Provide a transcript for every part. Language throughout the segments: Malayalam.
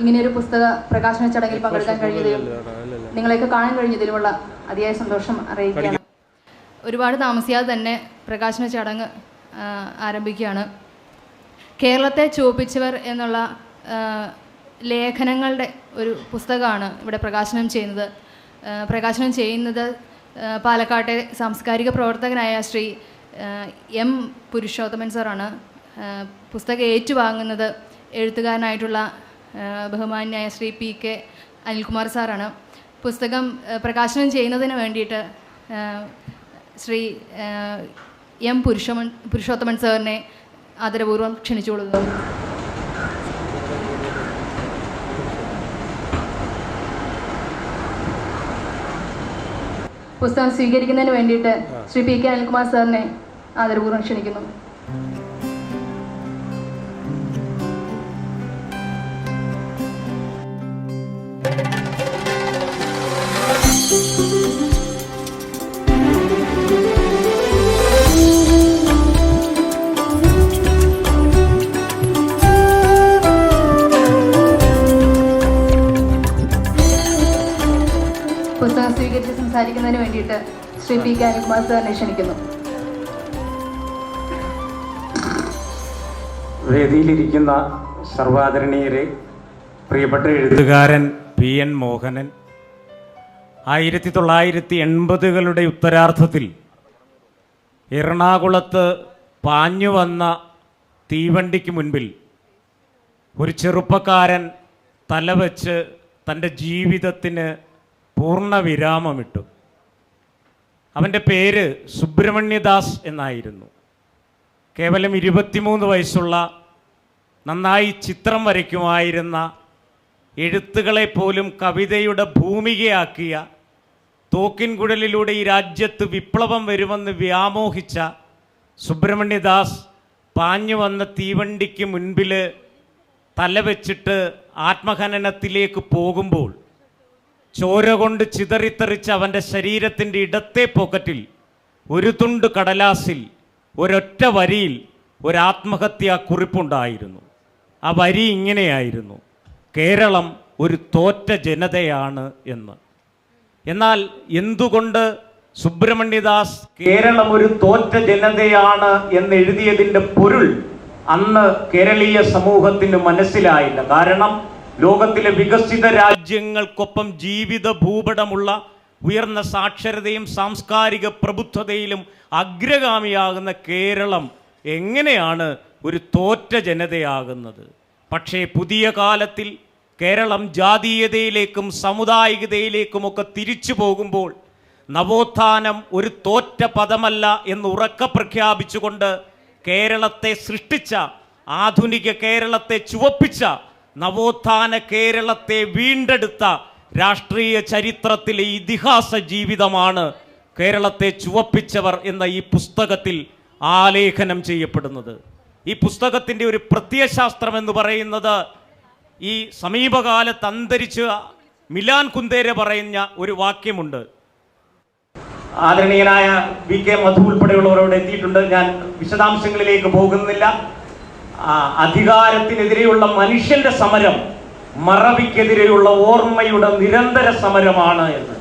ഇങ്ങനെ ഒരു പുസ്തക പ്രകാശന ചടങ്ങിൽ പങ്കെടുക്കാൻ കഴിഞ്ഞതിലും നിങ്ങളെയൊക്കെ കാണാൻ കഴിഞ്ഞതിലുമുള്ള അതിയായ സന്തോഷം അറിയിക്കുകയാണ്. ഒരുപാട് താമസിയാതെ തന്നെ പ്രകാശന ചടങ്ങ് ആരംഭിക്കുകയാണ്. കേരളത്തെ ചുവപ്പിച്ചവർ എന്നുള്ള ലേഖനങ്ങളുടെ ഒരു പുസ്തകമാണ് ഇവിടെ പ്രകാശനം ചെയ്യുന്നത്. പ്രകാശനം ചെയ്യുന്നത് പാലക്കാട്ടെ സാംസ്കാരിക പ്രവർത്തകനായ ശ്രീ എം പുരുഷോത്തമൻ സാറാണ്. പുസ്തകം ഏറ്റുവാങ്ങുന്നത് എഴുത്തുകാരനായിട്ടുള്ള ബഹുമാന്യായ ശ്രീ പി കെ അനിൽകുമാർ സാറാണ്. പുസ്തകം പ്രകാശനം ചെയ്യുന്നതിന് വേണ്ടിയിട്ട് ശ്രീ എം പുരുഷമൻ പുരുഷോത്തമൻ സാറിനെ ആദരപൂർവം ക്ഷണിച്ചുകൊള്ളുന്നു പുസ്തകം സ്വീകരിക്കുന്നതിന് വേണ്ടിയിട്ട് ശ്രീ പി കെ അനിൽകുമാർ സാറിനെ ആദരപൂർവം ക്ഷണിക്കുന്നു. സംസാരിക്കുന്നതിന് വേണ്ടിയിട്ട് ശ്രീ പി കെ അനുകുമാർ സാറിനെ ക്ഷണിക്കുന്നു. വേദിയിലിരിക്കുന്ന സർവാദരണീയരെ പ്രിയപ്പെട്ട എഴുത്തുകാരൻ പി എൻ മോഹനൻ ആയിരത്തി തൊള്ളായിരത്തി എൺപതുകളുടെ ഉത്തരാർത്ഥത്തിൽ എറണാകുളത്ത് പാഞ്ഞു വന്ന തീവണ്ടിക്ക് മുൻപിൽ ഒരു ചെറുപ്പക്കാരൻ തലവെച്ച് തന്റെ ജീവിതത്തിന് പൂർണ വിരാമമിട്ടു അവന്റെ പേര് സുബ്രഹ്മണ്യദാസ് എന്നായിരുന്നു. കേവലം ഇരുപത്തിമൂന്ന് വയസ്സുള്ള നന്നായി ചിത്രം വരയ്ക്കുമായിരുന്ന എഴുത്തുകളെ പോലും കവിതയുടെ ഭൂമികയാക്കിയ തോക്കിൻകുഴലിലൂടെ ഈ രാജ്യത്ത് വിപ്ലവം വരുമെന്ന് വ്യാമോഹിച്ച സുബ്രഹ്മണ്യദാസ് പാഞ്ഞു വന്ന തീവണ്ടിക്ക് മുൻപിൽ തലവെച്ചിട്ട് ആത്മഹനനത്തിലേക്ക് പോകുമ്പോൾ ചോര കൊണ്ട് ചിതറിത്തെറിച്ച് അവന്റെ ശരീരത്തിന്റെ ഇടത്തെ പോക്കറ്റിൽ ഒരു തുണ്ട് കടലാസിൽ ഒരൊറ്റ വരിയിൽ ഒരാത്മഹത്യാ കുറിപ്പുണ്ടായിരുന്നു. ആ വരി ഇങ്ങനെയായിരുന്നു. കേരളം ഒരു തോറ്റ ജനതയാണ് എന്ന്. എന്നാൽ എന്തുകൊണ്ട് സുബ്രഹ്മണ്യദാസ് കേരളം ഒരു തോറ്റ ജനതയാണ് എന്ന് എഴുതിയതിന്റെ പൊരുൾ അന്ന് കേരളീയ സമൂഹത്തിന് മനസ്സിലായില്ല. കാരണം ലോകത്തിലെ വികസിത രാജ്യങ്ങൾക്കൊപ്പം ജീവിത ഭൂപടമുള്ള ഉയർന്ന സാക്ഷരതയും സാംസ്കാരിക പ്രബുദ്ധതയിലും അഗ്രഗാമിയാകുന്ന കേരളം എങ്ങനെയാണ് ഒരു തോറ്റ ജനതയാകുന്നത്? പക്ഷേ പുതിയ കാലത്തിൽ കേരളം ജാതീയതയിലേക്കും സാമുദായികതയിലേക്കുമൊക്കെ തിരിച്ചു പോകുമ്പോൾ നവോത്ഥാനം ഒരു തോറ്റ പദമല്ല എന്ന് ഉറക്ക പ്രഖ്യാപിച്ചുകൊണ്ട് കേരളത്തെ സൃഷ്ടിച്ച ആധുനിക കേരളത്തെ ചുവപ്പിച്ച നവോത്ഥാന കേരളത്തെ വീണ്ടെടുത്ത രാഷ്ട്രീയ ചരിത്രത്തിലെ ഇതിഹാസ ജീവിതമാണ് കേരളത്തെ ചുവപ്പിച്ചവർ എന്ന ഈ പുസ്തകത്തിൽ ആലേഖനം ചെയ്യപ്പെടുന്നത്. ഈ പുസ്തകത്തിന്റെ ഒരു പ്രത്യയശാസ്ത്രം എന്ന് പറയുന്നത് ഈ സമീപകാലത്ത് അന്തരിച്ച മിലാൻ കുന്തേര പറയുന്ന ഒരു വാക്യമുണ്ട്. ആദരണീയനായ വി കെ മധു ഉൾപ്പെടെയുള്ളവരോട് എത്തിയിട്ടുണ്ട്. ഞാൻ വിശദാംശങ്ങളിലേക്ക് പോകുന്നില്ല. അധികാരത്തിനെതിരെയുള്ള മനുഷ്യന്റെ സമരം മറവിക്കെതിരെയുള്ള ഓർമ്മയുടെ നിരന്തര സമരമാണ് എന്ന്.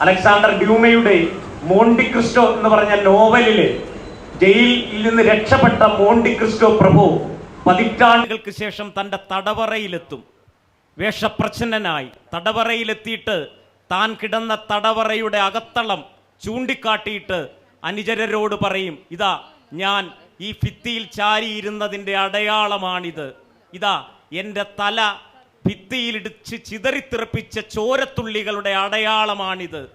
അലക്സാണ്ടർ ഡ്യൂമയുടെ മോണ്ടി ക്രിസ്റ്റോ എന്ന് പറഞ്ഞ നോവലിൽ ജയിലിൽ നിന്ന് രക്ഷപ്പെട്ട മോണ്ടി ക്രിസ്റ്റോ പ്രഭു പതിറ്റാണ്ടുകൾക്ക് ശേഷം തന്റെ തടവറയിലെത്തും. വേഷപ്രച്ഛന്നനായി. തടവറയിലെത്തിയിട്ട് താൻ കിടന്ന തടവറയുടെ അകത്തളം ചൂണ്ടിക്കാട്ടിയിട്ട് അനുചരരോട് പറയും ഇതാ ഞാൻ ഈ ഭിത്തിയിൽ ചാരിയിരുന്നതിന്റെ അടയാളമാണിത്. ഇതാ എന്റെ തല ഭിത്തിയിലിടിച്ച് ചിതറിത്തെറിപ്പിച്ച ചോരത്തുള്ളികളുടെ അടയാളമാണിത്.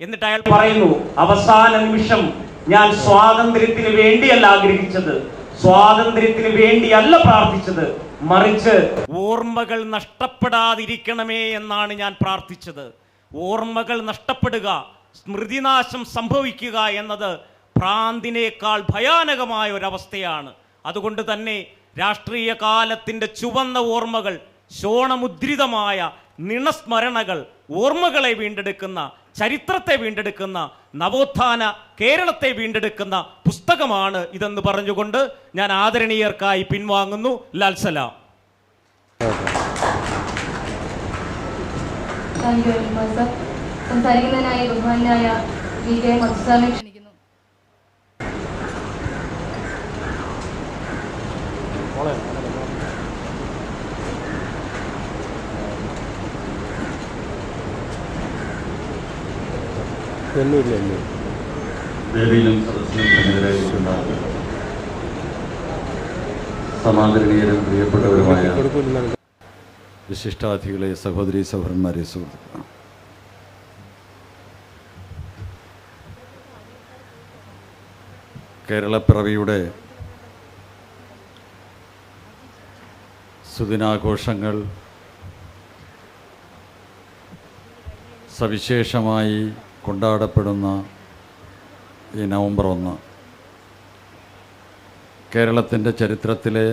എന്നിട്ട് അയാൾ പറയുന്നു അവസാന നിമിഷം ഞാൻ സ്വാതന്ത്ര്യത്തിന് വേണ്ടിയല്ല ആഗ്രഹിച്ചത്. സ്വാതന്ത്ര്യത്തിന് വേണ്ടിയല്ല പ്രാർത്ഥിച്ചത്. മറിച്ച് ഓർമ്മകൾ നഷ്ടപ്പെടാതിരിക്കണമേ എന്നാണ് ഞാൻ പ്രാർത്ഥിച്ചത്. ഓർമ്മകൾ നഷ്ടപ്പെടുക സ്മൃതിനാശം സംഭവിക്കുക എന്നത് ഭ്രാന്തിനേക്കാൾ ഭയാനകമായ ഒരവസ്ഥയാണ്. അതുകൊണ്ട് തന്നെ രാഷ്ട്രീയ കാലത്തിന്റെ ചുവന്ന ഓർമ്മകൾ ശോണമുദ്രിതമായ നിണസ്മരണകൾ ഓർമ്മകളെ വീണ്ടെടുക്കുന്ന ചരിത്രത്തെ വീണ്ടെടുക്കുന്ന നവോത്ഥാന കേരളത്തെ വീണ്ടെടുക്കുന്ന പുസ്തകമാണ് ഇതെന്ന് പറഞ്ഞുകൊണ്ട് ഞാൻ ആദരണീയർക്കായി പിൻവാങ്ങുന്നു. ലാൽസലാം സംസാരിക്കുന്നതിനായി ബഹുമാനായ വി കെ മത്സാറിനെ ക്ഷണിക്കുന്നു ഒന്നുമില്ല ഇല്ല സമാദരണീയരും പ്രിയപ്പെട്ടവരുമായ വിശിഷ്ടാതിഥികളെ സഹോദരി സഹോദരന്മാരെ സുഹൃത്തുക്കളാണ് കേരളപ്പിറവിയുടെ സുദിനാഘോഷങ്ങൾ സവിശേഷമായി കൊണ്ടാടപ്പെടുന്ന ഈ നവംബർ ഒന്ന്. കേരളത്തിന്റെ ചരിത്രത്തിലെ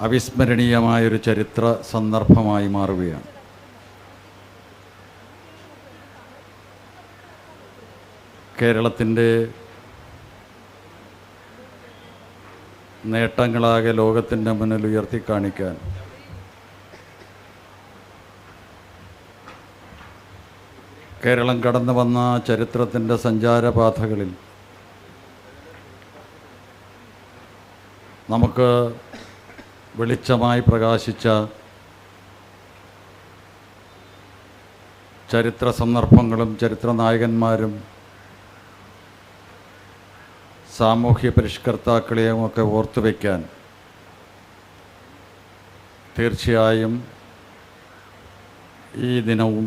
അവിസ്മരണീയമായൊരു ചരിത്ര സന്ദർഭമായി മാറുകയാണ്. കേരളത്തിന്റെ നേട്ടങ്ങളാകെ ലോകത്തിന്റെ മുന്നിൽ ഉയർത്തി കാണിക്കാൻ. കേരളം കടന്നു വന്ന ചരിത്രത്തിന്റെ സഞ്ചാരപാതകളിൽ നമുക്ക് വെളിച്ചമായി പ്രകാശിച്ച ചരിത്ര സന്ദർഭങ്ങളും ചരിത്ര നായകന്മാരും സാമൂഹ്യ പരിഷ്കർത്താക്കളെയും ഒക്കെ ഓർത്തു വയ്ക്കാൻ തീർച്ചയായും ഈ ദിനവും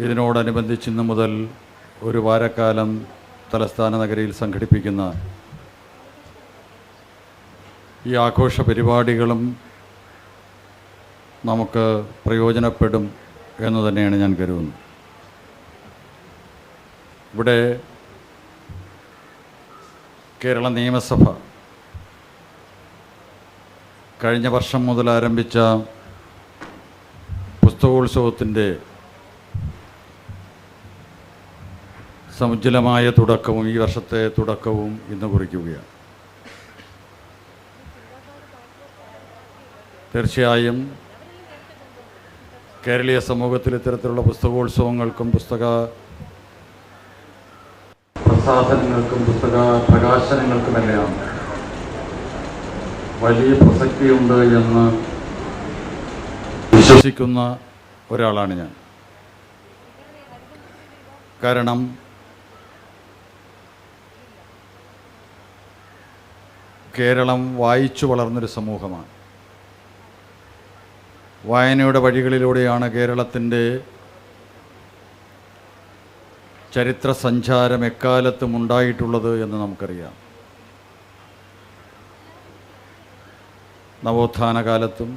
ഇതിനോടനുബന്ധിച്ച് ഇന്ന് മുതൽ ഒരു വാരക്കാലം തലസ്ഥാന നഗരിയിൽ സംഘടിപ്പിക്കുന്ന ഈ ആഘോഷ പരിപാടികളും നമുക്ക് പ്രയോജനപ്പെടും എന്ന് തന്നെയാണ് ഞാൻ കരുതുന്നത്. ഇവിടെ കേരള നിയമസഭ. കഴിഞ്ഞ വർഷം മുതൽ ആരംഭിച്ച പുസ്തകോത്സവത്തിന്റെ സമുജ്ജലമായ തുടക്കവും ഈ വർഷത്തെ തുടക്കവും ഇന്ന് കുറിക്കുകയാണ്. തീർച്ചയായും കേരളീയ സമൂഹത്തിൽ ഇത്തരത്തിലുള്ള പുസ്തകോത്സവങ്ങൾക്കും പുസ്തക പ്രസാധനങ്ങൾക്കും പുസ്തക പ്രകാശനങ്ങൾക്കുമെല്ലാം വലിയ പ്രസക്തിയുണ്ട് എന്ന് വിശ്വസിക്കുന്ന ഒരാളാണ് ഞാൻ. കാരണം കേരളം വായിച്ചു വളർന്നൊരു സമൂഹമാണ്. വായനയുടെ വഴികളിലൂടെയാണ് കേരളത്തിന്റെ ചരിത്ര സഞ്ചാരം എക്കാലത്തും ഉണ്ടായിട്ടുള്ളത് എന്ന് നമുക്കറിയാം. നവോത്ഥാന കാലത്തും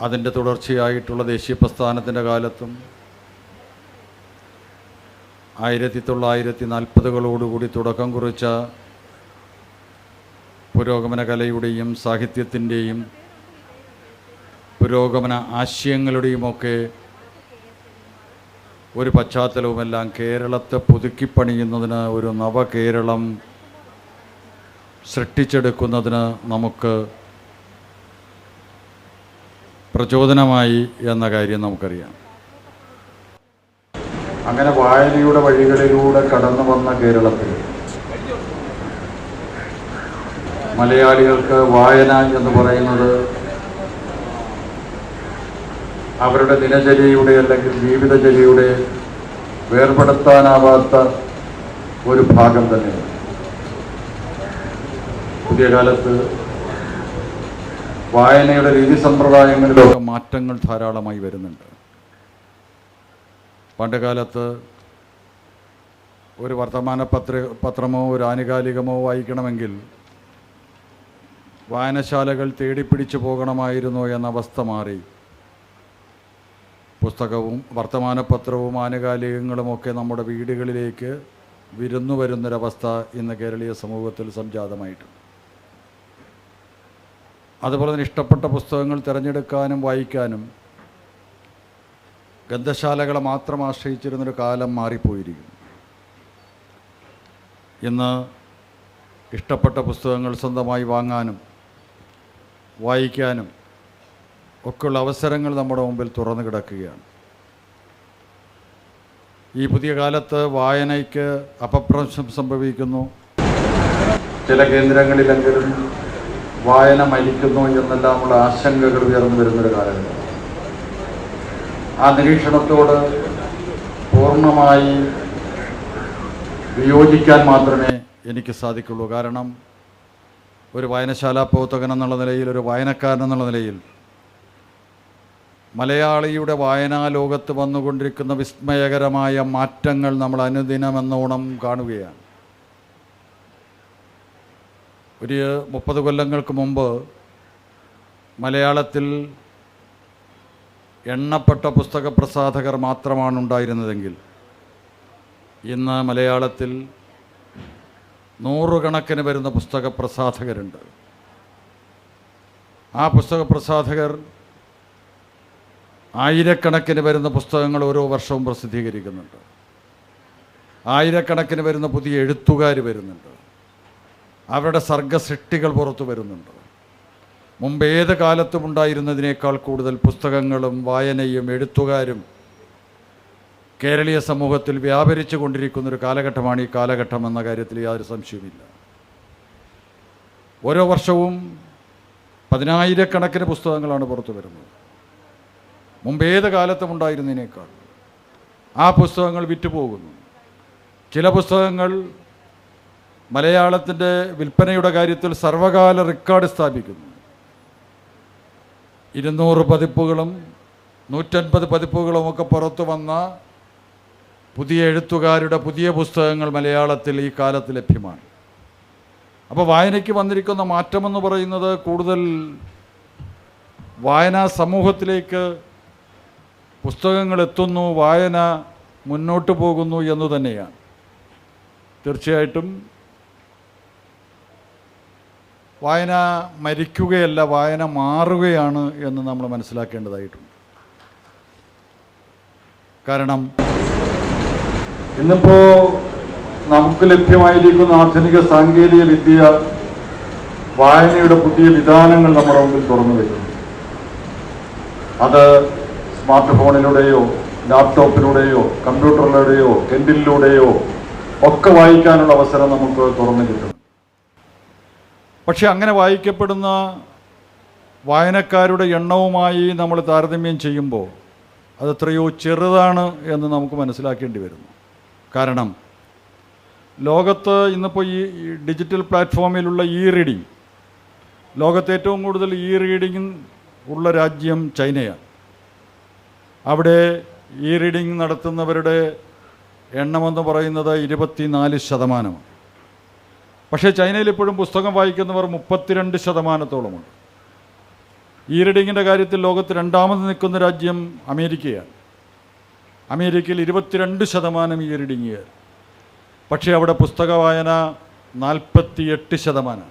അതിന്റെ തുടർച്ചയായിട്ടുള്ള ദേശീയ പ്രസ്ഥാനത്തിന്റെ കാലത്തും ആയിരത്തി തൊള്ളായിരത്തി നാൽപ്പതുകളോടുകൂടി തുടക്കം കുറിച്ച പുരോഗമന കലയുടെയും സാഹിത്യത്തിന്റെയും പുരോഗമന ആശയങ്ങളുടെയുമൊക്കെ ഒരു പശ്ചാത്തലവുമെല്ലാം കേരളത്തെ പുതുക്കിപ്പണിയുന്നതിന് ഒരു നവകേരളം സൃഷ്ടിച്ചെടുക്കുന്നതിന് നമുക്ക് പ്രചോദനമായി എന്ന കാര്യം നമുക്കറിയാം. അങ്ങനെ വായനയുടെ വഴികളിലൂടെ കടന്നു വന്ന കേരളത്തിൽ മലയാളികൾക്ക് വായന എന്ന് പറയുന്നത് അവരുടെ ദിനചര്യയുടെ അല്ലെങ്കിൽ ജീവിതചര്യയുടെ വേർപെടുത്താനാവാത്ത ഒരു ഭാഗം തന്നെയാണ്. പുതിയ കാലത്ത് വായനയുടെ രീതി സമ്പ്രദായങ്ങളിലൊക്കെ മാറ്റങ്ങൾ ധാരാളമായി വരുന്നുണ്ട്. പണ്ടുകാലത്ത് ഒരു വർത്തമാന പത്ര പത്രമോ ഒരു ആനുകാലികമോ വായിക്കണമെങ്കിൽ വായനശാലകൾ തേടിപ്പിടിച്ചു പോകണമായിരുന്നു എന്ന അവസ്ഥ മാറി. പുസ്തകവും വർത്തമാന വർത്തമാനപത്രവും ആനുകാലികങ്ങളുമൊക്കെ നമ്മുടെ വീടുകളിലേക്ക് വിരുന്നു വരുന്നൊരവസ്ഥ ഇന്ന് കേരളീയ സമൂഹത്തിൽ സംജാതമായിട്ടുണ്ട്. അതുപോലെ തന്നെ ഇഷ്ടപ്പെട്ട പുസ്തകങ്ങൾ തിരഞ്ഞെടുക്കാനും വായിക്കാനും ഗന്ധശാലകളെ മാത്രം ആശ്രയിച്ചിരുന്നൊരു കാലം മാറിപ്പോയിരിക്കുന്നു. ഇന്ന് ഇഷ്ടപ്പെട്ട പുസ്തകങ്ങൾ സ്വന്തമായി വാങ്ങാനും വായിക്കാനും ഒക്കെയുള്ള അവസരങ്ങൾ നമ്മുടെ മുമ്പിൽ തുറന്നു കിടക്കുകയാണ്. ഈ പുതിയ കാലത്ത് വായനയ്ക്ക് അപപ്രംശം സംഭവിക്കുന്നു. ചില കേന്ദ്രങ്ങളിലെങ്കിലും വായന മരിക്കുന്നു എന്നെല്ലാമുള്ള ആശങ്കകൾ ഉയർന്നു വരുന്നൊരു കാലഘട്ടം. ആ നിരീക്ഷണത്തോട് പൂർണമായി വിയോജിക്കാൻ മാത്രമേ എനിക്ക് സാധിക്കുള്ളൂ. കാരണം ഒരു വായനശാല പ്രവർത്തകൻ എന്നുള്ള നിലയിൽ ഒരു വായനക്കാരൻ എന്നുള്ള നിലയിൽ മലയാളിയുടെ വായനാ ലോകത്ത് വന്നുകൊണ്ടിരിക്കുന്ന വിസ്മയകരമായ മാറ്റങ്ങൾ നമ്മൾ അനുദിനമെന്നോണം കാണുകയാണ്. ഒരു മുപ്പത് കൊല്ലങ്ങൾക്ക് മുമ്പ് മലയാളത്തിൽ എണ്ണപ്പെട്ട പുസ്തക പ്രസാധകർ മാത്രമാണ് ഉണ്ടായിരുന്നതെങ്കിൽ ഇന്ന് മലയാളത്തിൽ നൂറുകണക്കിന് വരുന്ന പുസ്തക പ്രസാധകരുണ്ട്. ആ പുസ്തക പ്രസാധകർ ആയിരക്കണക്കിന് വരുന്ന പുസ്തകങ്ങൾ ഓരോ വർഷവും പ്രസിദ്ധീകരിക്കുന്നുണ്ട്. ആയിരക്കണക്കിന് വരുന്ന പുതിയ എഴുത്തുകാർ വരുന്നുണ്ട്. അവരുടെ സർഗസൃഷ്ടികൾ പുറത്തു വരുന്നുണ്ട്. മുമ്പ് ഏത് കാലത്തും ഉണ്ടായിരുന്നതിനേക്കാൾ കൂടുതൽ പുസ്തകങ്ങളും വായനയും എഴുത്തുകാരും കേരളീയ സമൂഹത്തിൽ വ്യാപരിച്ചു കൊണ്ടിരിക്കുന്നൊരു കാലഘട്ടമാണ് ഈ കാലഘട്ടം എന്ന കാര്യത്തിൽ യാതൊരു സംശയവുമില്ല. ഓരോ വർഷവും പതിനായിരക്കണക്കിന് പുസ്തകങ്ങളാണ് പുറത്തു വരുന്നത്. മുമ്പ് ഏത് കാലത്തും ഉണ്ടായിരുന്നതിനേക്കാൾ. ആ പുസ്തകങ്ങൾ വിറ്റുപോകുന്നു. ചില പുസ്തകങ്ങൾ മലയാളത്തിന്റെ വിൽപ്പനയുടെ കാര്യത്തിൽ സർവകാല റെക്കോർഡ് സ്ഥാപിക്കുന്നു. ഇരുന്നൂറ് പതിപ്പുകളും നൂറ്റൻപത് പതിപ്പുകളും ഒക്കെ പുറത്തു വന്ന പുതിയ എഴുത്തുകാരുടെ പുതിയ പുസ്തകങ്ങൾ മലയാളത്തിൽ ഈ കാലത്ത് ലഭ്യമാണ്. അപ്പോൾ വായനയ്ക്ക് വന്നിരിക്കുന്ന മാറ്റമെന്ന് പറയുന്നത് കൂടുതൽ വായനാ സമൂഹത്തിലേക്ക് പുസ്തകങ്ങൾ എത്തുന്നു വായന മുന്നോട്ട് പോകുന്നു എന്ന് തന്നെയാണ്. തീർച്ചയായിട്ടും വായന മരിക്കുകയല്ല വായന മാറുകയാണ് എന്ന് നമ്മൾ മനസ്സിലാക്കേണ്ടതായിട്ടുണ്ട്. കാരണം ഇന്നിപ്പോ നമുക്ക് ലഭ്യമായിരിക്കുന്ന ആധുനിക സാങ്കേതിക വിദ്യ വായനയുടെ പുതിയ വിധാനങ്ങൾ നമ്മുടെ മുമ്പിൽ തുറന്നു വരുന്നു അത് സ്മാർട്ട് ഫോണിലൂടെയോ ലാപ്ടോപ്പിലൂടെയോ കമ്പ്യൂട്ടറിലൂടെയോ കെൻഡിലൂടെയോ ഒക്കെ വായിക്കാനുള്ള അവസരം നമുക്ക് തുറന്നു കിട്ടും. പക്ഷെ അങ്ങനെ വായിക്കപ്പെടുന്ന വായനക്കാരുടെ എണ്ണവുമായി നമ്മൾ താരതമ്യം ചെയ്യുമ്പോൾ അത് എത്രയോ ചെറുതാണ് എന്ന് നമുക്ക് മനസ്സിലാക്കേണ്ടി വരുന്നു. കാരണം ലോകത്ത് ഇന്നിപ്പോൾ ഈ ഡിജിറ്റൽ പ്ലാറ്റ്ഫോമിലുള്ള ഇ റീഡിങ് ലോകത്ത് ഏറ്റവും കൂടുതൽ ഇ റീഡിങ് ഉള്ള രാജ്യം ചൈനയാണ്. അവിടെ ഈ റീഡിങ് നടത്തുന്നവരുടെ എണ്ണമെന്ന് പറയുന്നത് ഇരുപത്തിനാല് ശതമാനമാണ്. പക്ഷേ ചൈനയിൽ ഇപ്പോഴും പുസ്തകം വായിക്കുന്നവർ മുപ്പത്തിരണ്ട് ശതമാനത്തോളമുണ്ട്. ഈ റീഡിങ്ങിന്റെ കാര്യത്തിൽ ലോകത്ത് രണ്ടാമത് നിൽക്കുന്ന രാജ്യം അമേരിക്കയാണ്. അമേരിക്കയിൽ ഇരുപത്തിരണ്ട് ശതമാനം ഈ റീഡിങ്ങുകാർ. പക്ഷേ അവിടെ പുസ്തക വായന നാൽപ്പത്തി എട്ട് ശതമാനം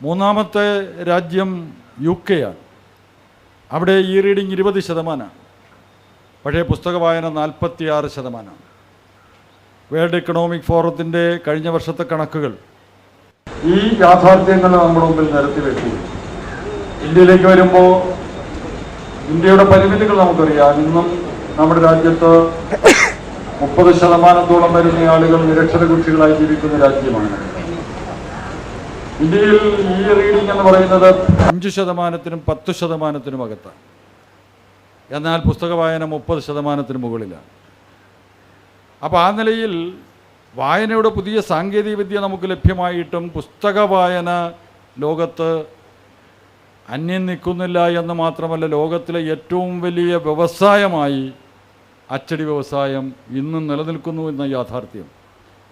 മൂന്നാമത്തെ രാജ്യം യു കെയാണ്. അവിടെ ഈ റീഡിങ് ഇരുപത് ശതമാനമാണ് പഴയ പുസ്തക വായന നാൽപ്പത്തിയാറ് ശതമാനമാണ് വേൾഡ് എക്കണോമിക് ഫോറത്തിന്റെ കഴിഞ്ഞ വർഷത്തെ കണക്കുകൾ. ഈ യാഥാർത്ഥ്യങ്ങൾ നമ്മുടെ മുമ്പിൽ നിരത്തി വെച്ചു. ഇന്ത്യയിലേക്ക് വരുമ്പോൾ ഇന്ത്യയുടെ പരിമിതികൾ നമുക്കറിയാം. ഇന്നും നമ്മുടെ രാജ്യത്ത് മുപ്പത് ശതമാനത്തോളം വരുന്ന ആളുകൾ നിരക്ഷര കുട്ടികളായി ജീവിക്കുന്ന രാജ്യമാണ്. എന്ന് പറയുന്നത് അഞ്ച് ശതമാനത്തിനും പത്ത് ശതമാനത്തിനും അകത്താണ്. എന്നാൽ പുസ്തക വായന മുപ്പത് ശതമാനത്തിന് മുകളിലാണ്. അപ്പോൾ ആ നിലയിൽ വായനയുടെ പുതിയ സാങ്കേതികവിദ്യ നമുക്ക് ലഭ്യമായിട്ടും പുസ്തക വായന ലോകത്ത് അന്യം നിൽക്കുന്നില്ല എന്ന് മാത്രമല്ല ലോകത്തിലെ ഏറ്റവും വലിയ വ്യവസായമായി അച്ചടി വ്യവസായം ഇന്നും നിലനിൽക്കുന്നു എന്ന യാഥാർത്ഥ്യം.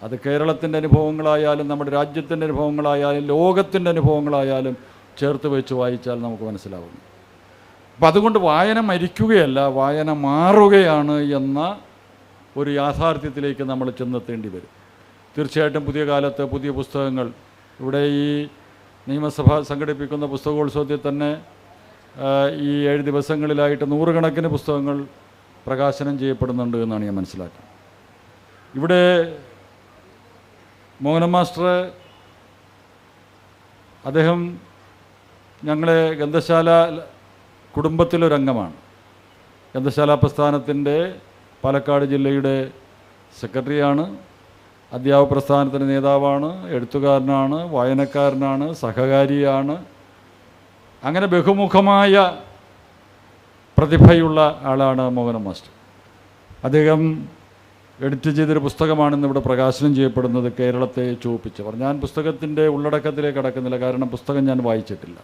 അത് കേരളത്തിന്റെ അനുഭവങ്ങളായാലും നമ്മുടെ രാജ്യത്തിന്റെ അനുഭവങ്ങളായാലും ലോകത്തിന്റെ അനുഭവങ്ങളായാലും ചേർത്ത് വെച്ച് വായിച്ചാൽ നമുക്ക് മനസ്സിലാവുന്നു. അപ്പം അതുകൊണ്ട് വായന മരിക്കുകയല്ല വായന മാറുകയാണ് എന്ന ഒരു യാഥാർത്ഥ്യത്തിലേക്ക് നമ്മൾ ചെന്നെത്തേണ്ടി വരും. തീർച്ചയായിട്ടും പുതിയ കാലത്ത് പുതിയ പുസ്തകങ്ങൾ ഇവിടെ ഈ നിയമസഭ സംഘടിപ്പിക്കുന്ന പുസ്തകോത്സവത്തിൽ തന്നെ ഈ ഏഴ് ദിവസങ്ങളിലായിട്ട് നൂറുകണക്കിന് പുസ്തകങ്ങൾ പ്രകാശനം ചെയ്യപ്പെടുന്നുണ്ട് എന്നാണ് ഞാൻ മനസ്സിലാക്കുന്നത്. ഇവിടെ മോഹന മാസ്റ്റർ അദ്ദേഹം ഞങ്ങളെ ഗന്ധശാല കുടുംബത്തിലൊരംഗമാണ്. ഗന്ധശാല പ്രസ്ഥാനത്തിന്റെ പാലക്കാട് ജില്ലയുടെ സെക്രട്ടറിയാണ്. അധ്യാപക പ്രസ്ഥാനത്തിന്റെ നേതാവാണ് എഴുത്തുകാരനാണ് വായനക്കാരനാണ് സഹകാരിയാണ്. അങ്ങനെ ബഹുമുഖമായ പ്രതിഭയുള്ള ആളാണ് മോഹന മാസ്റ്റർ. അദ്ദേഹം എഡിറ്റ് ചെയ്തൊരു പുസ്തകമാണ് ഇവിടെ പ്രകാശനം ചെയ്യപ്പെടുന്നത് കേരളത്തെ ചുവപ്പിച്ചവർ ഞാൻ പുസ്തകത്തിന്റെ ഉള്ളടക്കത്തിലേക്ക് കടക്കുന്നില്ല കാരണം പുസ്തകം ഞാൻ വായിച്ചിട്ടില്ല.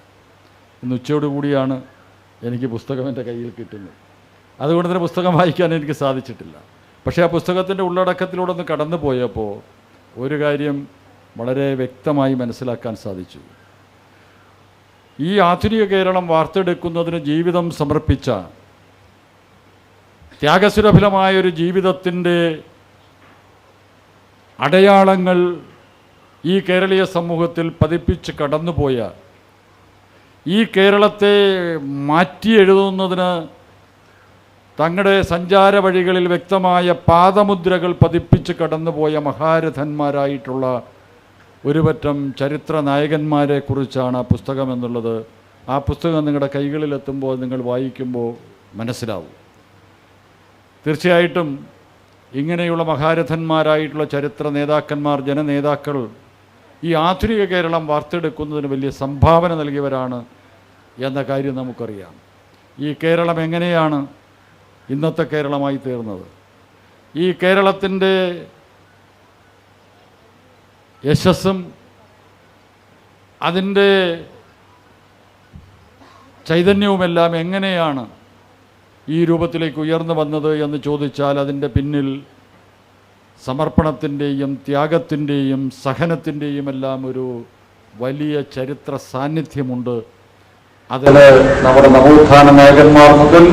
ഇന്ന് ഉച്ചയോടുകൂടിയാണ് എനിക്ക് പുസ്തകം എന്റെ കയ്യിൽ കിട്ടുന്നത്. അതുകൊണ്ട് തന്നെ പുസ്തകം വായിക്കാൻ എനിക്ക് സാധിച്ചിട്ടില്ല. പക്ഷേ ആ പുസ്തകത്തിന്റെ ഉള്ളടക്കത്തിലൂടെ ഒന്ന് കടന്നു പോയപ്പോൾ ഒരു കാര്യം വളരെ വ്യക്തമായി മനസ്സിലാക്കാൻ സാധിച്ചു. ഈ ആധുനിക കേരളം വാർത്തെടുക്കുന്നതിന് ജീവിതം സമർപ്പിച്ച ത്യാഗസുരഫലമായ ഒരു ജീവിതത്തിന്റെ അടയാളങ്ങൾ ഈ കേരളീയ സമൂഹത്തിൽ പതിപ്പിച്ച് കടന്നുപോയ ഈ കേരളത്തെ മാറ്റി എഴുതുന്നതിന് തങ്ങളുടെ സഞ്ചാര വഴികളിൽ വ്യക്തമായ പാദമുദ്രകൾ പതിപ്പിച്ച് കടന്നുപോയ മഹാരഥന്മാരായിട്ടുള്ള ഒരു പറ്റം ചരിത്ര നായകന്മാരെ കുറിച്ചാണ് ആ പുസ്തകം എന്നുള്ളത് ആ പുസ്തകം നിങ്ങളുടെ കൈകളിലെത്തുമ്പോൾ നിങ്ങൾ വായിക്കുമ്പോൾ മനസ്സിലാവും. തീർച്ചയായിട്ടും ഇങ്ങനെയുള്ള മഹാരഥന്മാരായിട്ടുള്ള ചരിത്ര നേതാക്കന്മാർ ജനനേതാക്കൾ ഈ ആധുനിക കേരളം വാർത്തെടുക്കുന്നതിന് വലിയ സംഭാവന നൽകിയവരാണ് എന്ന കാര്യം നമുക്കറിയാം. ഈ കേരളം എങ്ങനെയാണ് ഇന്നത്തെ കേരളമായി തീർന്നത്? ഈ കേരളത്തിന്റെ യശസ്സും അതിന്റെ ചൈതന്യവുമെല്ലാം എങ്ങനെയാണ് ഈ രൂപത്തിലേക്ക് ഉയർന്നു വന്നത് എന്ന് ചോദിച്ചാൽ അതിന്റെ പിന്നിൽ സമർപ്പണത്തിന്റെയും ത്യാഗത്തിന്റെയും സഹനത്തിന്റെയും എല്ലാം ഒരു വലിയ ചരിത്ര സാന്നിധ്യമുണ്ട്. അതിൽ നമ്മുടെ നവോത്ഥാന നായകന്മാർ മുതൽ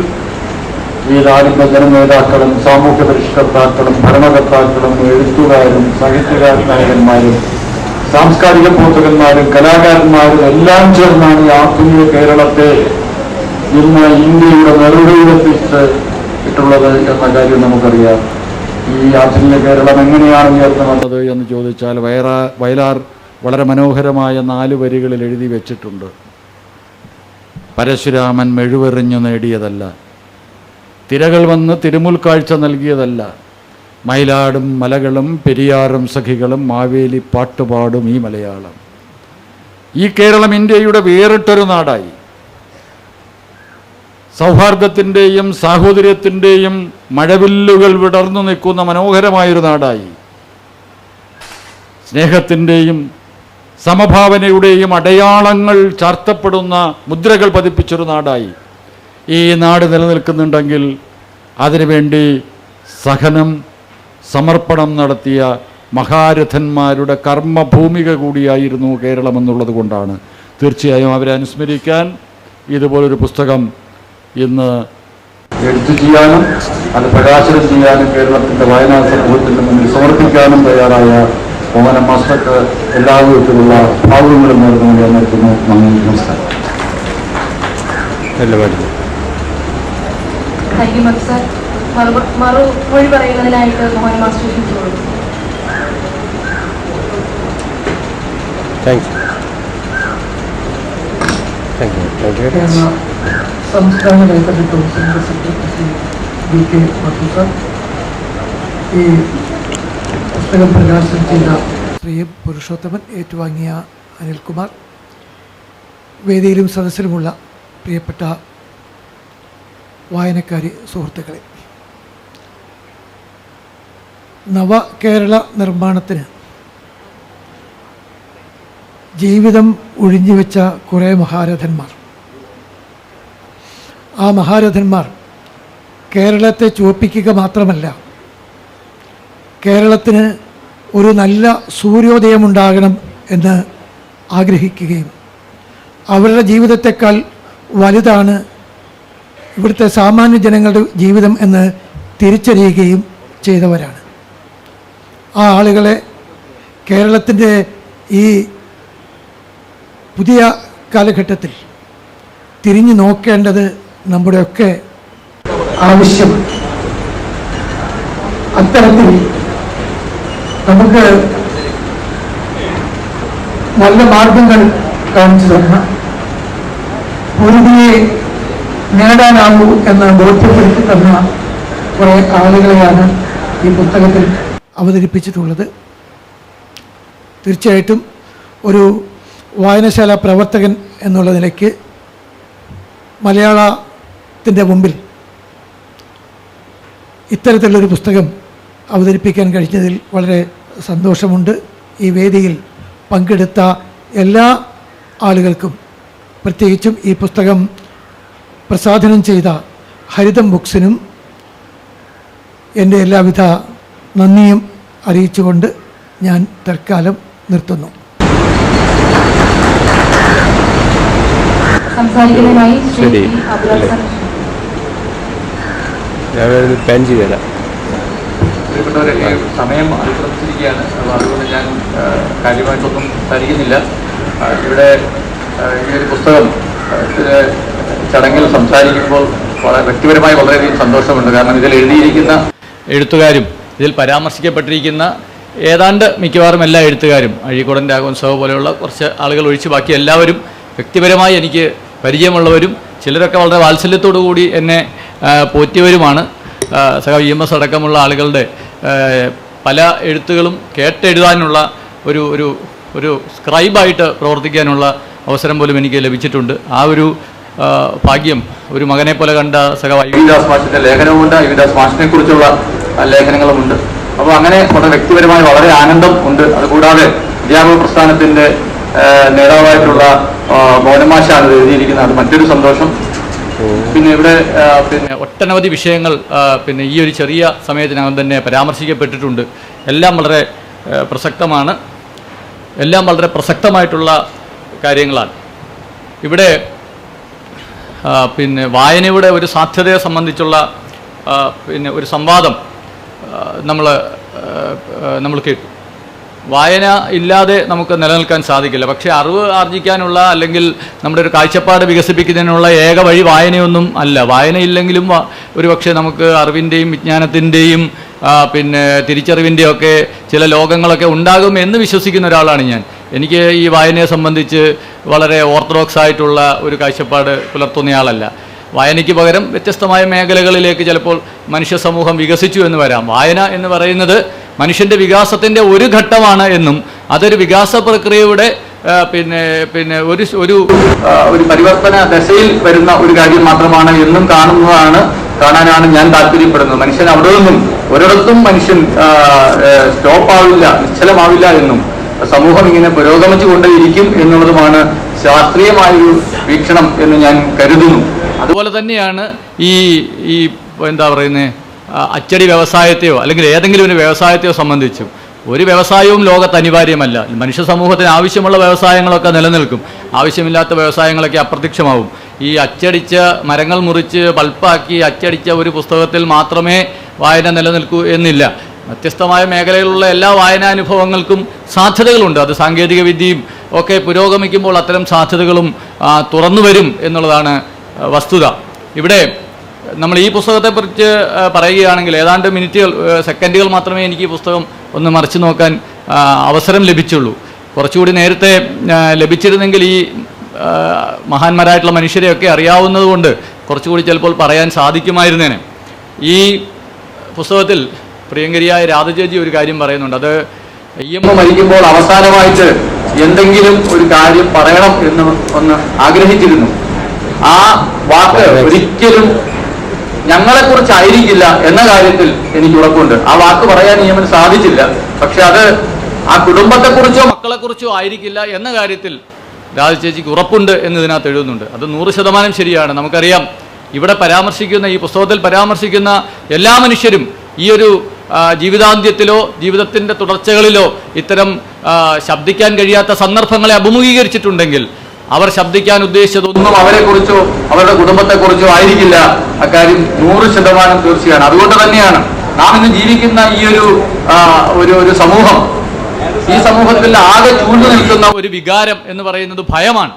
ഈ നാടിന്റെ ജനനേതാക്കളും സാമൂഹ്യ പരിഷ്കർത്താക്കളും ഭരണകർത്താക്കളും എഴുത്തുകാരും സാഹിത്യകാര നായകന്മാരും സാംസ്കാരിക പ്രവർത്തകന്മാരും കലാകാരന്മാരും എല്ലാം ചേർന്നാണ് ഈ ആധുനിക കേരളത്തെ ഇന്ന് ഇന്ത്യയുടെ നെറുകയിലെത്തിച്ച് ഇട്ടുള്ളത് എന്ന കാര്യം നമുക്കറിയാം. ഈ ആധുനിക കേരളം എങ്ങനെയാണ് ഉയർന്നു വന്നത് എന്ന് ചോദിച്ചാൽ വയറാ വയലാർ വളരെ മനോഹരമായ നാല് വരികളിൽ എഴുതി വെച്ചിട്ടുണ്ട്. പരശുരാമൻ മെഴുവെറിഞ്ഞു നേടിയതല്ല. തിരകൾ വന്ന് തിരുമുൽക്കാഴ്ച നൽകിയതല്ല. മയിലാടും മലകളും പെരിയാറും സഖികളും മാവേലി പാട്ടുപാടും ഈ മലയാളം. ഈ കേരളം ഇന്ത്യയുടെ വേറിട്ടൊരു നാടായി. സൗഹാർദ്ദത്തിന്റെയും സാഹോദര്യത്തിന്റെയും മഴവില്ലുകൾ വിടർന്നു നിൽക്കുന്ന മനോഹരമായൊരു നാടായി. സ്നേഹത്തിന്റെയും സമഭാവനയുടെയും അടയാളങ്ങൾ ചാർത്തപ്പെടുന്ന മുദ്രകൾ പതിപ്പിച്ചൊരു നാടായി. ഈ നാട് നിലനിൽക്കുന്നുണ്ടെങ്കിൽ അതിനുവേണ്ടി സഹനം സമർപ്പണം നടത്തിയ മഹാരഥന്മാരുടെ കർമ്മഭൂമിക കൂടിയായിരുന്നു കേരളം എന്നുള്ളത് കൊണ്ടാണ്. തീർച്ചയായും അവരെ അനുസ്മരിക്കാൻ ഇതുപോലൊരു പുസ്തകം ഇന്ന് എഴുത്തു ചെയ്യാനും അത് പ്രകാശനം ചെയ്യാനും കേരളത്തിന്റെ വായനാ സമൂഹത്തിന്റെ മുന്നിൽ സമർപ്പിക്കാനും തയ്യാറായ മോഹന മാസ്റ്റർക്ക് എല്ലാ വിധത്തിലുള്ള ഭാവങ്ങളും നേർന്നു ഞാൻ നിർത്തുന്നു നന്ദി നമസ്കാരം. മതി സാർ മറു മറുമൊഴി പറയുന്നതിനായിട്ട് Mohan master ക്ഷണിച്ചോളൂ. Thank you thank you thank you Kerala സംസ്ഥാന ലൈബ്രറി കൗൺസിലിന്റെ സെക്രട്ടറി ശ്രീ വി കെ മധുസർ ഈ പുസ്തകം പ്രകാശനം ചെയ്ത ശ്രീ പുരുഷോത്തമൻ ഏറ്റുവാങ്ങിയ അനിൽകുമാർ വേദിയിലും സദസ്സിലുമുള്ള പ്രിയപ്പെട്ട വായനക്കാരി സുഹൃത്തുക്കളെ. നവകേരള നിർമ്മാണത്തിന് ജീവിതം ഒഴിഞ്ഞുവെച്ച കുറേ മഹാരഥന്മാർ. ആ മഹാരഥന്മാർ കേരളത്തെ ചുവപ്പിക്കുക മാത്രമല്ല കേരളത്തിന് ഒരു നല്ല സൂര്യോദയമുണ്ടാകണം എന്ന് ആഗ്രഹിക്കുകയും അവരുടെ ജീവിതത്തെക്കാൾ വലുതാണ് ഇവിടുത്തെ സാമാന്യ ജനങ്ങളുടെ ജീവിതം എന്ന് തിരിച്ചറിയുകയും ചെയ്തവരാണ്. ആ ആളുകളെ കേരളത്തിന്റെ ഈ പുതിയ കാലഘട്ടത്തിൽ തിരിഞ്ഞു നോക്കേണ്ടത് നമ്മുടെയൊക്കെ ആവശ്യം അത്തരത്തിൽ നമുക്ക് നല്ല മാർഗങ്ങൾ കാണിച്ചു തരണം പൂർവിയെ നേടാനാവൂ എന്ന് ബോധ്യപ്പെടുത്തി തന്ന കുറേ ആളുകളെയാണ് ഈ പുസ്തകത്തിൽ അവതരിപ്പിച്ചിട്ടുള്ളത്. തീർച്ചയായിട്ടും ഒരു വായനശാല പ്രവർത്തകൻ എന്നുള്ള നിലയ്ക്ക് മലയാളത്തിന്റെ മുമ്പിൽ ഇത്തരത്തിലുള്ളൊരു പുസ്തകം അവതരിപ്പിക്കാൻ കഴിഞ്ഞതിൽ വളരെ സന്തോഷമുണ്ട് ഈ വേദിയിൽ പങ്കെടുത്ത എല്ലാ ആളുകൾക്കും പ്രത്യേകിച്ചും ഈ പുസ്തകം പ്രസാധനം ചെയ്ത ഹരിതം ബുക്സിനും എന്റെ എല്ലാവിധ നന്ദിയും അറിയിച്ചുകൊണ്ട് ഞാൻ തൽക്കാലം നിർത്തുന്നു സംസാരിക്കുന്നതിനായി ശ്രീ ശരി. പി. അഭിലാഷൻ ഞാൻ ഒരു പെൻ ചെയ്ത് തരാം സമയം അതിക്രമിച്ചിരിക്കുകയാണ്. അപ്പോൾ അതുകൊണ്ട് ഞാൻ കാര്യമായിട്ടൊന്നും സംസാരിക്കുന്നില്ല. ഇവിടെ ഈ ഒരു പുസ്തകം ചടങ്ങിൽ സംസാരിക്കുമ്പോൾ വളരെ വ്യക്തിപരമായി വളരെയധികം സന്തോഷമുണ്ട്. കാരണം ഇതിൽ എഴുതിയിരിക്കുന്ന എഴുത്തുകാരും ഇതിൽ പരാമർശിക്കപ്പെട്ടിരിക്കുന്ന ഏതാണ്ട് മിക്കവാറും എല്ലാ എഴുത്തുകാരും അഴീക്കോടൻ രാഘവൻസവ പോലെയുള്ള കുറച്ച് ആളുകൾ ഒഴിച്ച് ബാക്കി എല്ലാവരും വ്യക്തിപരമായി എനിക്ക് പരിചയമുള്ളവരും ചിലരൊക്കെ വളരെ വാത്സല്യത്തോടു കൂടി എന്നെ പോറ്റിയവരുമാണ്. സഹ ഇ എം എസ് അടക്കമുള്ള ആളുകളുടെ പല എഴുത്തുകളും കേട്ടെഴുതാനുള്ള ഒരു ഒരു ഒരു സ്ക്രൈബായിട്ട് പ്രവർത്തിക്കാനുള്ള അവസരം പോലും എനിക്ക് ലഭിച്ചിട്ടുണ്ട്. ആ ഒരു ഭാഗ്യം ഒരു മകനെ പോലെ കണ്ട സഹ ഐ വി ദാസ് മാഷിന്റെ ലേഖനവുമുണ്ട്. ഐ വി ദാസ് മാഷിനെ കുറിച്ചുള്ള ലേഖനങ്ങളുമുണ്ട്. അപ്പോൾ അങ്ങനെ വളരെ വ്യക്തിപരമായി വളരെ ആനന്ദം ഉണ്ട്. അതുകൂടാതെ അധ്യാപക പ്രസ്ഥാനത്തിന്റെ ആ, നേതാവായിട്ടുള്ള മോനമാശാണ് എഴുതിയിരിക്കുന്നത്. അത് മറ്റൊരു സന്തോഷം. പിന്നെ ഇവിടെ പിന്നെ ഒട്ടനവധി വിഷയങ്ങൾ പിന്നെ ഈ ഒരു ചെറിയ സമയത്തിനകം തന്നെ പരാമർശിക്കപ്പെട്ടിട്ടുണ്ട്. എല്ലാം വളരെ പ്രസക്തമാണ്. എല്ലാം വളരെ പ്രസക്തമായിട്ടുള്ള കാര്യങ്ങളാണ്. ഇവിടെ പിന്നെ വായനയുടെ ഒരു സാധ്യതയെ സംബന്ധിച്ചുള്ള പിന്നെ ഒരു സംവാദം നമ്മൾ നമ്മൾ കേട്ടു. വായന ഇല്ലാതെ നമുക്ക് നിലനിൽക്കാൻ സാധിക്കില്ല. പക്ഷേ അറിവ് ആർജിക്കാനുള്ള അല്ലെങ്കിൽ നമ്മുടെ ഒരു കാഴ്ചപ്പാട് വികസിപ്പിക്കുന്നതിനുള്ള ഏക വഴി വായനയൊന്നും അല്ല. വായനയില്ലെങ്കിലും വ- ഒരു പക്ഷേ നമുക്ക് അറിവിന്റെയും വിജ്ഞാനത്തിന്റെയും പിന്നെ തിരിച്ചറിവിന്റെയും ഒക്കെ ചില ലോകങ്ങളൊക്കെ ഉണ്ടാകും എന്ന് വിശ്വസിക്കുന്ന ഒരാളാണ് ഞാൻ. എനിക്ക് ഈ വായനയെ സംബന്ധിച്ച് വളരെ ഓർത്തഡോക്സ് ആയിട്ടുള്ള ഒരു കാഴ്ചപ്പാട് പുലർത്തുന്നയാളല്ല വായനയ്ക്ക് പകരം വ്യത്യസ്തമായ മേഖലകളിലേക്ക് ചിലപ്പോൾ മനുഷ്യ സമൂഹം വികസിച്ചു എന്ന് വരാം. വായന എന്ന് പറയുന്നത് മനുഷ്യന്റെ വികാസത്തിന്റെ ഒരു ഘട്ടമാണ് എന്നും അതൊരു വികാസ പ്രക്രിയയുടെ പിന്നെ പിന്നെ ഒരു ഒരു ഒരു പരിവർത്തന ദശയിൽ വരുന്ന ഒരു കാര്യം മാത്രമാണ് എന്നും കാണുന്നതാണ് കാണാനാണ് ഞാൻ താല്പര്യപ്പെടുന്നത്. മനുഷ്യൻ അവിടെ നിന്നും ഒരിടത്തും മനുഷ്യൻ സ്റ്റോപ്പ് ആവില്ല നിശ്ചലമാവില്ല എന്നും സമൂഹം ഇങ്ങനെ പുരോഗമിച്ചു കൊണ്ടേയിരിക്കും എന്നുള്ളതുമാണ് ശാസ്ത്രീയമായൊരു വീക്ഷണം എന്ന് ഞാൻ കരുതുന്നു. അതുപോലെ തന്നെയാണ് ഈ ഈ എന്താ പറയുന്നത് അച്ചടി വ്യവസായത്തെയോ അല്ലെങ്കിൽ ഏതെങ്കിലും ഒരു വ്യവസായത്തെയോ സംബന്ധിച്ചും ഒരു വ്യവസായവും ലോകത്ത് അനിവാര്യമല്ല. മനുഷ്യ സമൂഹത്തിന് ആവശ്യമുള്ള വ്യവസായങ്ങളൊക്കെ നിലനിൽക്കും. ആവശ്യമില്ലാത്ത വ്യവസായങ്ങളൊക്കെ അപ്രത്യക്ഷമാവും. ഈ അച്ചടിച്ച മരങ്ങൾ മുറിച്ച് പൾപ്പാക്കി അച്ചടിച്ച ഒരു പുസ്തകത്തിൽ മാത്രമേ വായന നിലനിൽക്കൂ എന്നില്ല. വ്യത്യസ്തമായ മേഖലയിലുള്ള എല്ലാ വായനാനുഭവങ്ങൾക്കും സാധ്യതകളുണ്ട്. അത് സാങ്കേതിക വിദ്യയും ഒക്കെ പുരോഗമിക്കുമ്പോൾ അത്തരം സാധ്യതകളും തുറന്നു വരും എന്നുള്ളതാണ് വസ്തുത. ഇവിടെ നമ്മൾ ഈ പുസ്തകത്തെക്കുറിച്ച് പറയുകയാണെങ്കിൽ ഏതാണ്ട് മിനിറ്റുകൾ സെക്കൻഡുകൾ മാത്രമേ എനിക്ക് ഈ പുസ്തകം ഒന്ന് മറിച്ചു നോക്കാൻ അവസരം ലഭിച്ചുള്ളൂ. കുറച്ചുകൂടി നേരത്തെ ലഭിച്ചിരുന്നെങ്കിൽ ഈ മഹാന്മാരായിട്ടുള്ള മനുഷ്യരെയൊക്കെ അറിയാവുന്നതുകൊണ്ട് കുറച്ചുകൂടി ചിലപ്പോൾ പറയാൻ സാധിക്കുമായിരുന്നേനെ. ഈ പുസ്തകത്തിൽ പ്രിയങ്കരിയായ രാധചേജി ഒരു കാര്യം പറയുന്നുണ്ട്. അത് ഐ എം മരിക്കുമ്പോൾ അവസാനമായിട്ട് എന്തെങ്കിലും ഒരു കാര്യം പറയണം എന്ന് ഒന്ന് ആഗ്രഹിച്ചിരുന്നു. ആ വാക്ക് ഒരിക്കലും ഞങ്ങളെ കുറിച്ചായിരിക്കില്ല എന്ന കാര്യത്തിൽ എനിക്ക് ഉറപ്പുണ്ട്. ആ വാക്ക് പറയാൻ നിയമന് സാധിച്ചില്ല. പക്ഷെ അത് ആ കുടുംബത്തെക്കുറിച്ചോ മക്കളെക്കുറിച്ചോ ആയിരിക്കില്ല എന്ന കാര്യത്തിൽ രാജ ചേച്ചിക്ക് ഉറപ്പുണ്ട് എന്ന് ഇതിനകത്ത് എഴുതുന്നുണ്ട്. അത് നൂറ് ശതമാനം ശരിയാണ്. നമുക്കറിയാം ഇവിടെ പരാമർശിക്കുന്ന ഈ പുസ്തകത്തിൽ പരാമർശിക്കുന്ന എല്ലാ മനുഷ്യരും ഈ ഒരു ജീവിതാന്ത്യത്തിലോ ജീവിതത്തിന്റെ തുടർച്ചകളിലോ ഇത്തരം ശബ്ദിക്കാൻ കഴിയാത്ത സന്ദർഭങ്ങളെ അഭിമുഖീകരിച്ചിട്ടുണ്ടെങ്കിൽ അവർ ശബ്ദിക്കാൻ ഉദ്ദേശിച്ചതൊന്നും ഒന്നും അവരെ കുറിച്ചോ അവരുടെ കുടുംബത്തെക്കുറിച്ചോ ആയിരിക്കില്ല. അക്കാര്യം നൂറ് ശതമാനം തീർച്ചയാണ്. അതുകൊണ്ട് തന്നെയാണ് നാം ഇന്ന് ജീവിക്കുന്ന ഈ ഒരു ഒരു ഒരു സമൂഹം. ഈ സമൂഹത്തിൽ ആകെ ചൂണ്ടു നിൽക്കുന്ന ഒരു വികാരം എന്ന് പറയുന്നത് ഭയമാണ്.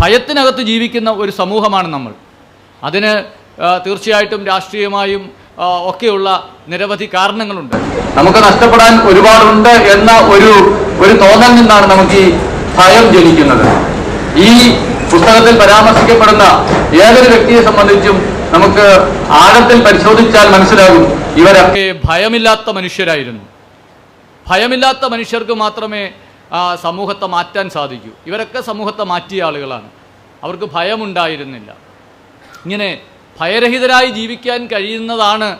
ഭയത്തിനകത്ത് ജീവിക്കുന്ന ഒരു സമൂഹമാണ് നമ്മൾ. അതിന് തീർച്ചയായിട്ടും രാഷ്ട്രീയമായും ഒക്കെയുള്ള നിരവധി കാരണങ്ങളുണ്ട്. നമുക്ക് നഷ്ടപ്പെടാൻ ഒരുപാടുണ്ട് എന്ന ഒരു ഒരു തോന്നൽ നിന്നാണ് നമുക്ക് ഈ ഭയം ജനിക്കുന്നത്. ഈ പുസ്തകത്തിൽ പരാമർശിക്കപ്പെടുന്ന ഏതൊരു വ്യക്തിയെ സംബന്ധിച്ചും നമുക്ക് ആഴത്തിൽ പരിശോധിച്ചാൽ മനസ്സിലാകും ഇവരൊക്കെ ഭയമില്ലാത്ത മനുഷ്യരായിരുന്നു. ഭയമില്ലാത്ത മനുഷ്യർക്ക് മാത്രമേ സമൂഹത്തെ മാറ്റാൻ സാധിക്കൂ. ഇവരൊക്കെ സമൂഹത്തെ മാറ്റിയ ആളുകളാണ്. അവർക്ക് ഭയമുണ്ടായിരുന്നില്ല. ഇങ്ങനെ ഭയരഹിതരായി ജീവിക്കാൻ കഴിയുന്നതാണ്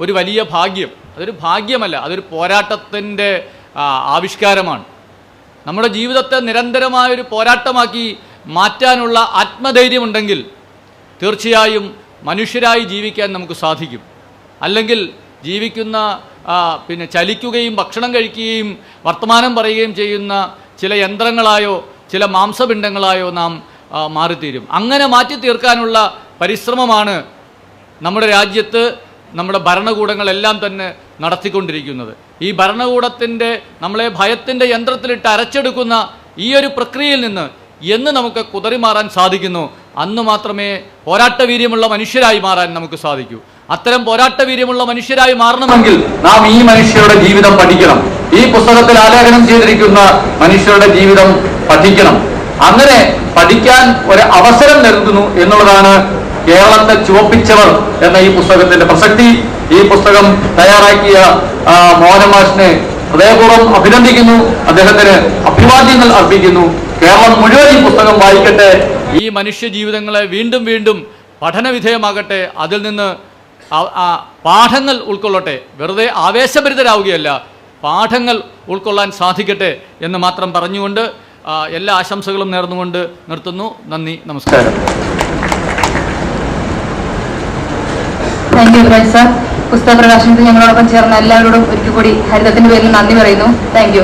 ഒരു വലിയ ഭാഗ്യം. അതൊരു ഭാഗ്യമല്ല അതൊരു പോരാട്ടത്തിന്റെ ആവിഷ്കാരമാണ്. നമ്മുടെ ജീവിതത്തെ നിരന്തരമായൊരു പോരാട്ടമാക്കി മാറ്റാനുള്ള ആത്മധൈര്യമുണ്ടെങ്കിൽ തീർച്ചയായും മനുഷ്യരായി ജീവിക്കാൻ നമുക്ക് സാധിക്കും. അല്ലെങ്കിൽ ജീവിക്കുന്ന പിന്നെ ചലിക്കുകയും ഭക്ഷണം കഴിക്കുകയും വർത്തമാനം പറയുകയും ചെയ്യുന്ന ചില യന്ത്രങ്ങളായോ ചില മാംസപിണ്ഡങ്ങളായോ നാം മാറിത്തീരും. അങ്ങനെ മാറ്റി തീർക്കാനുള്ള പരിശ്രമമാണ് നമ്മുടെ രാജ്യത്ത് നമ്മുടെ ഭരണകൂടങ്ങളെല്ലാം തന്നെ നടത്തിക്കൊണ്ടിരിക്കുന്നത്. ഈ ഭരണകൂടത്തിന്റെ നമ്മളെ ഭയത്തിന്റെ യന്ത്രത്തിലിട്ട് അരച്ചെടുക്കുന്ന ഈ ഒരു പ്രക്രിയയിൽ നിന്ന് എന്ന് നമുക്ക് കുതറി മാറാൻ സാധിക്കുന്നു. അന്ന് മാത്രമേ പോരാട്ടവീര്യമുള്ള മനുഷ്യരായി മാറാൻ നമുക്ക് സാധിക്കൂ. അത്തരം പോരാട്ടവീര്യമുള്ള മനുഷ്യരായി മാറണമെങ്കിൽ നാം ഈ മനുഷ്യരുടെ ജീവിതം പഠിക്കണം. ഈ പുസ്തകത്തിൽ ആലേഖനം ചെയ്തിരിക്കുന്ന മനുഷ്യരുടെ ജീവിതം പഠിക്കണം. അങ്ങനെ പഠിക്കാൻ ഒരു അവസരം നൽകുന്നു എന്നുള്ളതാണ് കേരളത്തെ ചുവപ്പിച്ചവർ എന്ന ഈ പുസ്തകത്തിന്റെ പ്രസക്തി. ഈ പുസ്തകം തയ്യാറാക്കിയ മോഹനമാഷിനെ ഹൃദയപൂർവം അഭിനന്ദിക്കുന്നു. അദ്ദേഹത്തിന് അഭിവാദ്യങ്ങൾ അർപ്പിക്കുന്നു. കേരളം മുഴുവൻ ഈ പുസ്തകം വായിക്കട്ടെ. ഈ മനുഷ്യ ജീവിതങ്ങളെ വീണ്ടും വീണ്ടും പഠനവിധേയമാകട്ടെ. അതിൽ നിന്ന് പാഠങ്ങൾ ഉൾക്കൊള്ളട്ടെ. വെറുതെ ആവേശഭരിതരാവുകയല്ല. പാഠങ്ങൾ ഉൾക്കൊള്ളാൻ സാധിക്കട്ടെ എന്ന് മാത്രം പറഞ്ഞുകൊണ്ട് എല്ലാ ആശംസകളും നേർന്നുകൊണ്ട് നിർത്തുന്നു. നന്ദി നമസ്കാരം. താങ്ക് യു ബ്രൈറ്റ് സാർ പുസ്തക പ്രകാശനത്തിൽ ഞങ്ങളോടൊപ്പം ചേർന്ന എല്ലാവരോടും ഒരിക്കൽ കൂടി ഹരിതത്തിന്റെ പേരിൽ നന്ദി പറയുന്നു. താങ്ക്